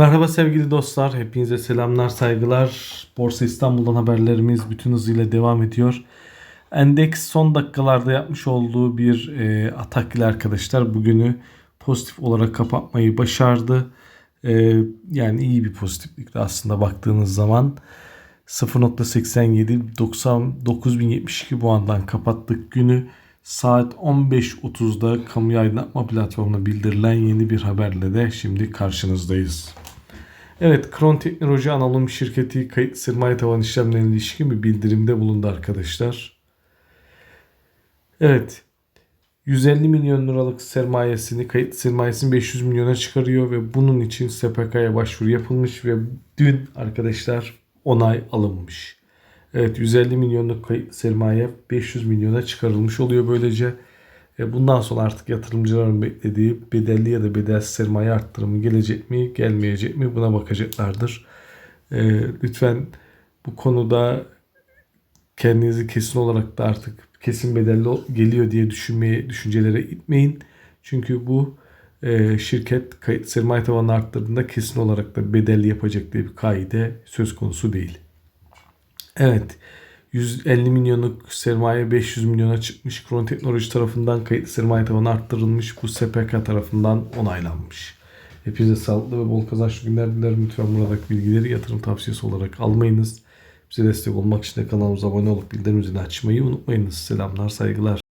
Merhaba sevgili dostlar. Hepinize selamlar, saygılar. Borsa İstanbul'dan haberlerimiz bütün hızıyla devam ediyor. Endeks son dakikalarda yapmış olduğu bir e, atak ile arkadaşlar bugünü pozitif olarak kapatmayı başardı. E, yani iyi bir pozitiflikti aslında baktığınız zaman. 0.87 90 9072 puandan kapattık günü. Saat 15.30'da kamu aydınlatma platformuna bildirilen yeni bir haberle de şimdi karşınızdayız. Evet, Kron Teknoloji Anonim Şirketi kayıt sermaye tavan işlemlerine ilişkin bir bildirimde bulundu arkadaşlar. Evet, 150 milyon liralık sermayesini, kayıt sermayesini 500 milyona çıkarıyor ve bunun için SPK'ya başvuru yapılmış ve dün arkadaşlar onay alınmış. Evet 150 milyonluk kayıt sermaye 500 milyona çıkarılmış oluyor böylece. Bundan sonra artık yatırımcıların beklediği bedelli ya da bedelsiz sermaye arttırımı gelecek mi gelmeyecek mi buna bakacaklardır. E, Lütfen bu konuda kendinizi kesin olarak da artık kesin bedelli geliyor diye düşünmeye düşüncelere itmeyin. Çünkü bu e, şirket sermaye tavanını arttırdığında kesin olarak da bedelli yapacak diye bir kaide söz konusu değil. Evet. 150 milyonluk sermaye 500 milyona çıkmış. Kron Teknoloji tarafından kayıt sermaye tavanı arttırılmış. Bu SPK tarafından onaylanmış. Hepinize sağlıklı ve bol kazançlı günler dilerim. Lütfen buradaki bilgileri yatırım tavsiyesi olarak almayınız. Bize destek olmak için de kanalımıza abone olup bildirim zilini açmayı unutmayınız. Selamlar, saygılar.